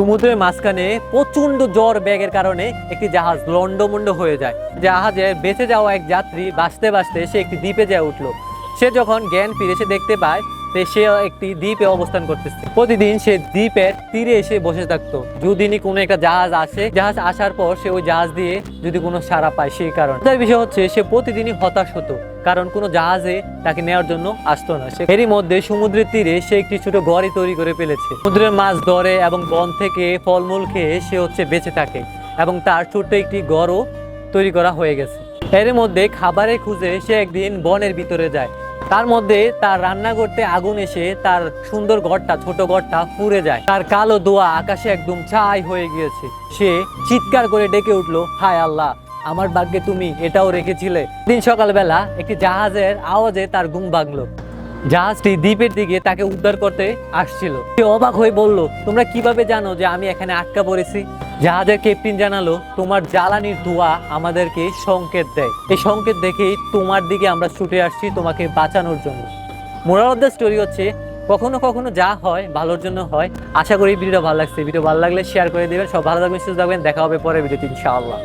সমুদ্রের মাঝখানে প্রচণ্ড জ্বর ব্যাগের কারণে একটি জাহাজ লন্ডমন্ড হয়ে যায়। জাহাজে বেঁচে যাওয়া এক যাত্রী বাঁচতে বাঁচতে সে একটি দ্বীপে যায় উঠল। সে যখন জ্ঞান ফিরে সে দেখতে পায় সে একটি দ্বীপে অবস্থান করতেছে। প্রতিদিন সে দ্বীপের তীরে এসে বসে থাকতো। যদিনই কোনো একটা জাহাজ আসে, জাহাজ আসার পর সে ওই জাহাজ দিয়ে যদি কোনো সাড়া পায় সেই কারণে। তার বিষয় হচ্ছে, সে প্রতিদিনই হতাশ হতো, কারণ কোনো জাহাজে তাকে নেওয়ার জন্য আসতো না। সে এরই মধ্যে সমুদ্রের তীরে সে একটি ছোট গড়ি তৈরি করে ফেলেছে। সমুদ্রের মাছ ধরে এবং বন থেকে ফলমূল খেয়ে সে হচ্ছে বেঁচে থাকে এবং তার ছোট্ট একটি গড়ও তৈরি করা হয়ে গেছে। এর মধ্যে খাবারের খুঁজে সে একদিন বনের ভিতরে যায়। তার মধ্যে তার রান্না করতে আগুন এসে তার সুন্দর ঘরটা, ছোট ঘরটা পুড়ে যায়। তার কালো দোয়া আকাশে একদম ছাই হয়ে গিয়েছে। সে চিৎকার করে ডেকে উঠল, হায় আল্লাহ, আমার ভাগ্যে তুমি এটাও রেখেছিলে। দিন সকালবেলা একটি জাহাজের আওয়াজে তার ঘুম ভাঙলো। জাহাজটি দ্বীপের দিকে তাকে উদ্ধার করতে আসছিল। সে অবাক হয়ে বলল, তোমরা কীভাবে জানো যে আমি এখানে আটকা পড়েছি? জাহাজের ক্যাপ্টেন জানালো, তোমার জ্বালানির ধোঁয়া আমাদেরকে সংকেত দেয়। এই সংকেত দেখেই তোমার দিকে আমরা ছুটে আসছি তোমাকে বাঁচানোর জন্য। মোরাল অফ দ্য স্টোরি হচ্ছে, কখনো কখনো যা হয় ভালোর জন্য হয়। আশা করি ভিডিওটা ভালো লাগছে। ভিডিও ভালো লাগলে শেয়ার করে দেবেন। সব ভালো থাকবেন, সুস্থ থাকবেন। দেখা হবে পরে ভিডিওতে, ইনশাআল্লাহ।